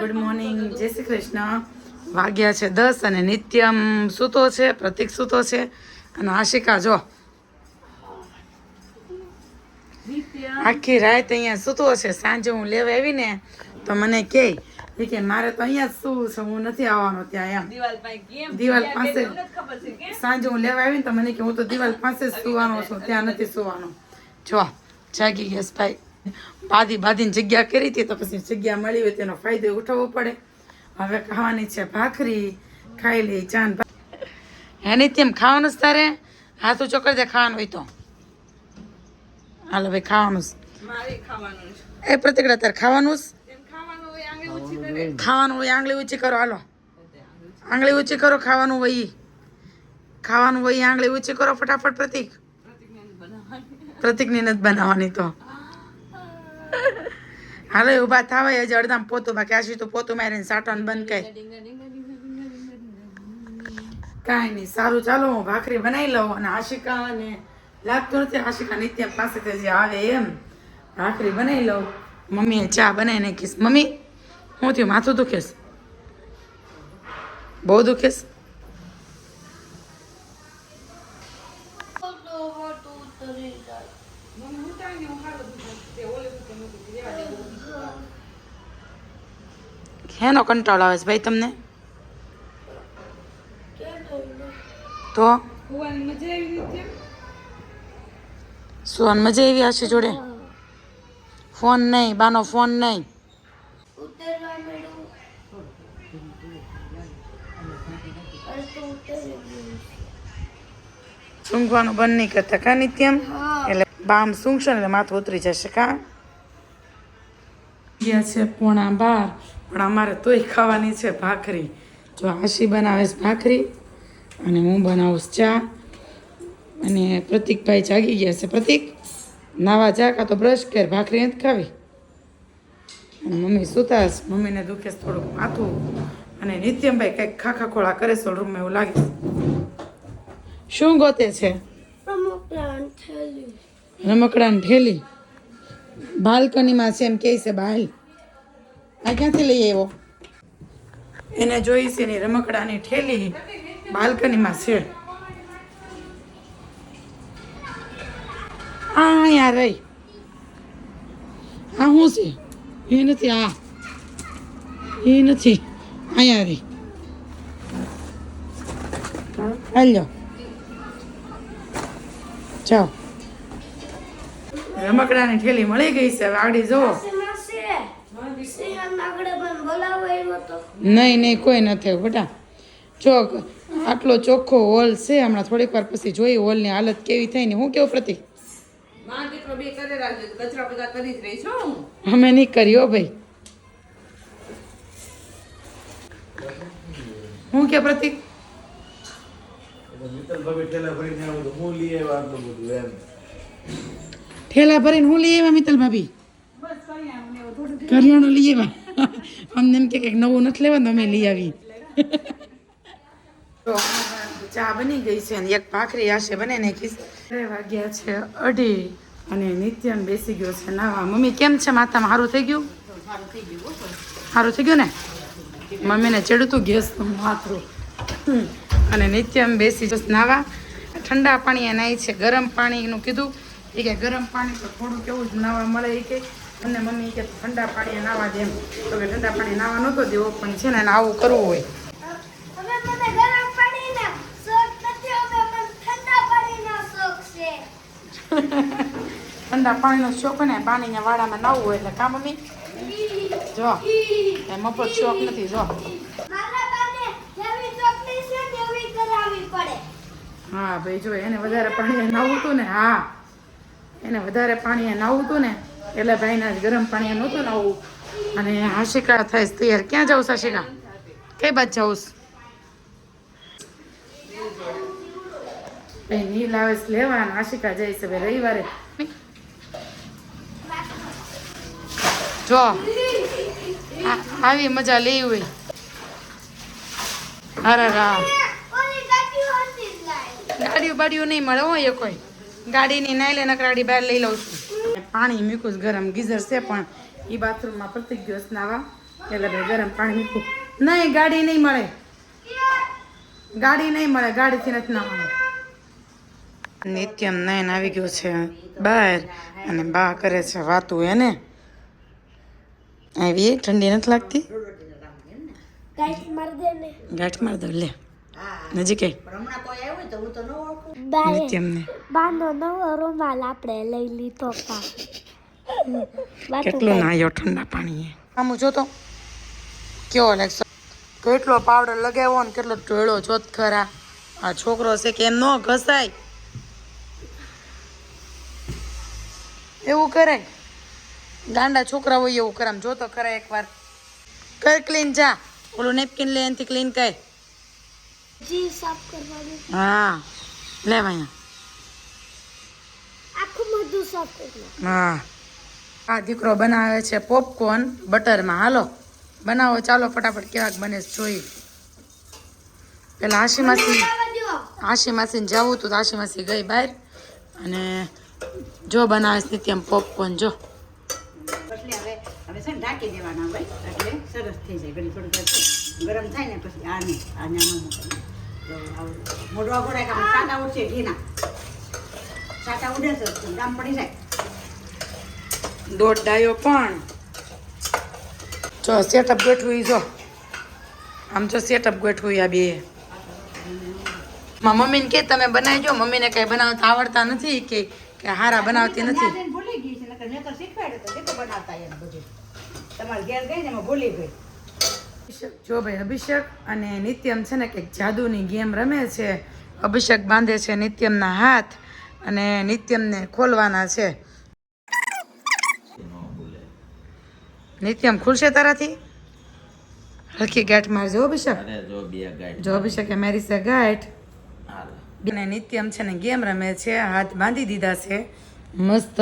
Good morning જય શ્રી કૃષ્ણ. વાગ્યા છે દસ અને નિત્યમ સૂતો છે પ્રતિક સૂતો છે. અને આશિકા જો. આખી રાત અહીંયા સૂતો છે. સાંજે હું લેવા આવી ને તો મને કહે કે મારે તો અહીંયા જ સૂવું છે હું નથી આવવાનો ત્યાં એમ. દિવાલ પાસે સાંજે હું લેવા આવી ને તો મને કે હું તો દિવાલ પાસે જ સુવાનો છું ત્યાં નથી સુવાનો. જો જાગી ગેસ ભાઈ. બાદી બાદીની જગ્યા કરી હતી તો પછી જગ્યા મળી હોય તેનો ફાયદો ઉઠાવવો પડે. હવે ખાવાની છે ભાખરી ખાઈ લઈ ચાન હે તેમ ખાવાનું જ તારે? હાથ ઊંચો કરી દે ખાવાનું હોય તો. હાલો ભાઈ ખાવાનું જ. ખાવાનું એ પ્રતિકડા તારે ખાવાનું જ ખાવાનું હોય આંગળી ઊંચી કરે. ખાવાનું હોય. આંગળી ઊંચી કરો હાલો. આંગળી ઊંચી કરો ખાવાનું હોય ખાવાનું હોય આંગળી ઊંચી કરો ફટાફટ પ્રતિક. પ્રતિકની નથી બનાવવાની તો. હાલો એ થાવ થવાય હજી અડધામ પોતું બાકી આશી તો પોતું મારીને સાટવાનું બંધ કરી. કાંઈ નહીં સારું ચાલો હું ભાખરી બનાવી લઉં અને આશિકા ને લાગતું નથી આશિકા નિત્ય પાસેથી જે આવે એમ ભાખરી બનાવી લઉં મમ્મીએ ચા બનાવી નાખીશ મમ્મી હું થયું માથું દુખેશ બહુ દુખેશ હેનો કંટાળો આવે છે ભાઈ તમને? તો? હોવાની મજા આવી હશે જોડે? ફોન નહીં બાનો ફોન નહીં. સૂંઘવાનું બંધ નહીં કરતા કા નિત્યમ? એટલે બામ સૂંઘશો ને એટલે માથું ઉતરી જશે કા? ગયા છે પોણા બાર. પણ અમારે તોય ખાવાની છે ભાખરી. જો આશી બનાવે છે ભાખરી અને હું બનાવું ચા. અને પ્રતિકભાઈ જાગી ગયા છે. પ્રતિક નાવા જા કાં તો બ્રશ કર ભાખરી નથી ખાવી. અને મમ્મી સુતા છે. મમ્મીને દુખે છે થોડુંક માથું. અને નિત્યમભાઈ કંઈક ખાખા ખોળા કરે છે રૂમમાં એવું લાગે શું ગોતે છે? રમકડાની ઠેલી રમકડાની ઠેલી બાલ્કનીમાં છે એમ કહે છે, બાલ, આ ક્યાંથી લઈ આવ્યો? એને જોઈ છે એની રમકડાની ઠેલી બાલ્કનીમાં છે. આ અહીંયા રહી. આ શું છે? એ નથી, આ. એ નથી. અહીંયા રહી. હાલ્યો. જાઓ. રમકડાની ઠેલી મળી ગઈ છે. હવે આગળ જુઓ. નહીં નહીં કોઈ નથી આવ્યું બેટા જો આટલો ચોખ્ખો હોલ છે. હમણાં થોડીક વાર પછી જોઈ હોલની હાલત કેવી થાય ને હું કેવું પ્રતિક? માં દીકરો બે કરે રાખજો તો કચરા બધા કરી જ રહી છું હું. અમે નહીં કર્યો ભાઈ. હું કે પ્રતિક? ઠેલા ભરીને હું લઈ આવ્યા મિત્તલ ભાભી? કરિયાણું લઈ આવ્યા. અમને એમ કે કંઈક નવું નથી લેવાનું, અમે લઈ આવી. ચા બની ગઈ છે અને એક ભાખરી આશે બને ને બે વાગ્યા છે અઢી અને નિત્યમ બેસી ગયો છે નાવા મમ્મી, કેમ છે? માતામાં સારું થઈ ગયું? સારું થઈ ગયું ને? મમ્મીને ચડતું ગેસનું માથું. અને નિત્યમ બેસી જશે નાવા ઠંડા પાણીએ નાહી છે, ગરમ પાણીનું કીધું. એ કે ગરમ પાણી તો થોડું કેવું જ નાવા મળે એ કે. અને મમ્મી કે ઠંડા પાણી નાવા દે એમ. તો કે ઠંડા પાણી નાવા નહોતો દેવો પણ છે ને એને આવું કરવું હોય. ઠંડા પાણીનો શોખ ને પાણીના વાડામાં નાવું હોય એટલે કા મમ્મી? જો એ મફત શોખ નથી જો. હા ભાઈ જો એને વધારે પાણી નાવું હતું ને હા. એને વધારે પાણીએ નાવું હતું ને, એટલે ભાઈને જ ગરમ પાણીએ નહોતું નાવું અને આશિકા થાય તૈયાર. ક્યાં જાઉં આશિકા કઈ બાદ જાઉં ભાઈ નીલ આવે છે લેવા અને આશિકા જાય છે ભાઈ રવિવારે. જો આવી મજા લેવી હોય. અરે રા ગાડીઓ બાડીઓ નહીં મળે હોય કોઈ. ગાડીની નાઈ લે નકરાડી બહાર લઈ લઉં છું. પાણી મૂકું છું ગરમ ગીઝર છે પણ એ બાથરૂમમાં પ્રતિક ગયો નાવા. એટલે ભાઈ ગરમ પાણી મૂકું નહીં ગાડી નહીં મળે. ગાડી નહીં મળે ગાડીથી નથી નાવાનું. નિત્યમ નયન આવી ગયો છે બહાર અને બા કરે છે વાતું એને. આવી ઠંડી નથી લાગતી? ગાઈસ માર દે ને. ગાંઠ માર દો લે. નજીક આય. બાય નિત્યમને. બાનો નવો રૂમાલ આપણે લઈ લીધો પા. કેટલું નાયો ઠંડા પાણીએ. આમ જો તો કેવો લાગશે કેટલો પાવડર લગાવ્યો ને કેટલો ટોળો જોત ખરા. આ છોકરો છે કે એમ ન ઘસાય. એવું કરાય ગાંડા છોકરા હોય એવું કરે. આમ જોતો ખરા એકવાર. કર ક્લીન જા. ઓલું નેપકિન લે એનથી ક્લીન કર. જી સાફ કરવાનું. હા. લેવાયા અહીંયા હા. આ દીકરો બનાવે છે પોપકોર્ન બટરમાં. હાલો, બનાવો, ચાલો ફટાફટ કેવાક બને જોઈ. પેલા આશી માસી આશી માસીને જવું હતું તો આશી માસી ગઈ બહાર. અને જો બનાવે છે તેમ પોપકોર્ન જો. હવે દેવાના હોય, એટલે સરસ થઈ જાય. ઘડી થોડું ગરમ થાય ને પછી આને આને તો મોઢવા ઘોડા ઘીના. સાટા ઉડે છે ગામ પડી જાય. દોઢ ડાયો પણ. જો સેટઅપ ગોઠવું જો. આમ જો સેટઅપ ગોઠવું આ બે. મમ્મીને કે તમે બનાવજો. મમ્મીને કઈ બનાવતા આવડતા નથી કે કે હારા બનાવતી નથી. ભૂલી ગઈ છે નકર મેં તો શીખવાડ્યું તો બનાવતા બધું. તમારે ઘેર ગઈ ને એમાં ભૂલી ગઈ. અભિષેક જો ભાઈ અભિષેક અને નિત્યમ છે ને કંઈક જાદુની ગેમ રમે છે. અભિષેક બાંધે છે નિત્યમના હાથ. અને નિત્યમને ખોલવાના છે. નિત્યમ ખુલશે તારાથી? હલકી ગાંઠ મારજો અભિષેક. જો અભિષેક અભિષેકે મારી છે ગાંઠ. અને નિત્યમ છે ને ગેમ રમે છે હાથ બાંધી દીધા છે. મસ્ત.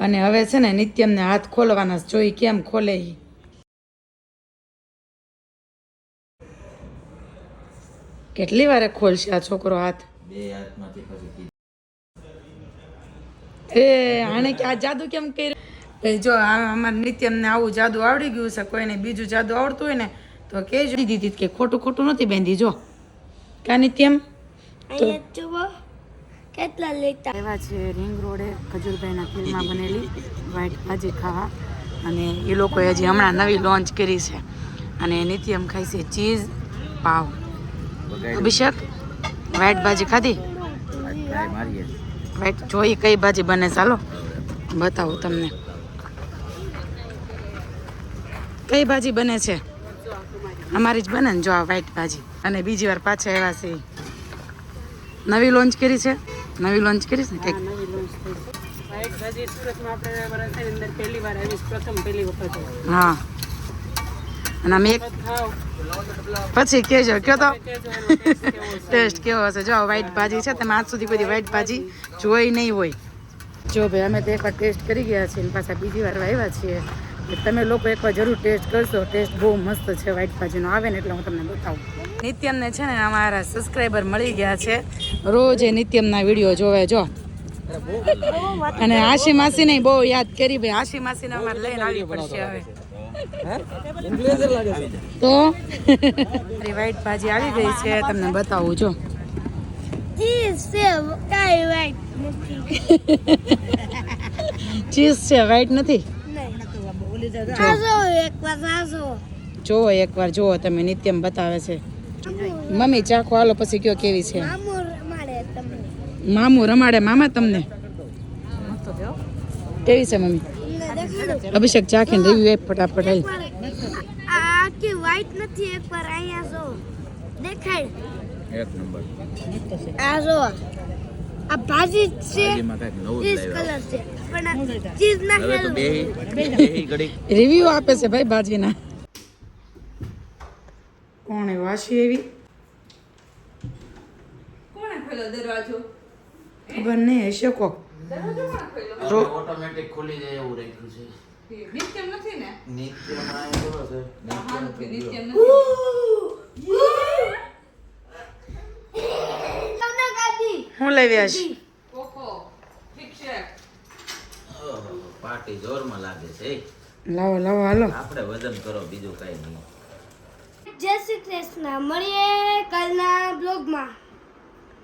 અને હવે છે ને નિત્યમને હાથ ખોલવાના. જોઈ કેમ ખોલે એ કેટલી વારે ખોલશે આ છોકરો હાથ? બે હાથમાંથી પછી એ આને કે આ જાદુ કેમ કર્યું? જો આ અમારા નિત્યમને આવું જાદુ આવડી ગયું છે કોઈને બીજું જાદુ આવડતું હોય ને તો કેજો. દીધી કે ખોટું ખોટું નથી બેંધી જો. કા નિત્યમ? અહીંયા જુઓ. કેટલા લેતા એવા છે રિંગ રોડે ખજૂરભાઈના ફિલ્મમાં બનેલી વ્હાઈટ ભાજી ખાવા. અને એ લોકોએ હજી હમણાં નવી લોન્ચ કરી છે. અને નિત્યમ ખાય છે ચીઝ પાવ. અભિષેક વ્હાઈટ ભાજી ખાધી? મારીએ જોઈ કઈ ભાજી બને. ચાલો બતાવું તમને. કઈ ભાજી બને છે? અમારી જ બને ને જો આ વ્હાઈટ ભાજી. અને બીજી વાર પાછા આવ્યા છે. નવી લોન્ચ કરી છે? નવી લોન્ચ કરી છે કંઈક? વ્હાઈટ ભાજી સુરતમાં આપણે વરસની અંદર પહેલી વાર આવી પ્રથમ પહેલી વખત. હા. અને અમે એક પછી કેજો, કયો તો? ટેસ્ટ કેવો હશે? જો વ્હાઈટ ભાજી છે, તમે આજ સુધી કોઈ વ્હાઈટ ભાજી જોઈ નહીં હોય. જો ભાઈ, અમે તો એકવાર ટેસ્ટ કરી ગયા છીએ અને પાછા બીજી વાર આવ્યા છીએ. તમે લોકો એકવાર જરૂર ટેસ્ટ કરશો. ટેસ્ટ બહુ મસ્ત છે વ્હાઈટ ભાજીનો. આવે ને એટલે હું તમને બતાવું. નિત્યમને છે ને અમારા સબસ્ક્રાઈબર મળી ગયા છે. રોજ એ નિત્યમના વીડિયો જોવે, જો. અને આશી માસીને બહુ યાદ કરી ભાઈ. આશી માસીને અમારે લઈને આવી પડશે હવે. તો વ્હાઈટ ભાજી આવી ગઈ છે તમને બતાવું જો. ચીઝ છે વાઈટ નથી. વ્હાઈટ એકવાર જોવો એકવાર જુઓ તમે નિત્યમ બતાવે છે. મમ્મી ચાખો હાલો પછી કયો કેવી છે. મામું રમાડે મામા તમને? કેવી છે મમ્મી? અભિષેક ચાખીને રિવ્યુ આપ ફટાફટ હાલ. આ આખી વ્હાઈટ નથી એકવાર અહીંયા જો. દેખાય. એક નંબર. આ જો. આ ભાજી છે ચીઝ કલર છે. પણ ચીઝ ના હવે તો બે ઘડી રિવ્યુ આપે છે ભાઈ ભાજીના. કોણે વાસી એવી? કોણે ખોલ્યો દરવાજો? ખબર નહીં હશે કોક. ઓટોમેટિક ખુલી જાય એવું રાખ્યું છે. નિત્યમ નથી ને? નિત્યમાં એ કેવો છે. નિત્યમ નિત્યમ નથી? હું કોકો ઠીક છે. પાર્ટી જોરમાં લાગે છે. લાવો લાવો હાલો. આપણે વજન કરો બીજું કઈ નહીં. જય શ્રી કૃષ્ણ. મળીએ કાલના બ્લોગમાં.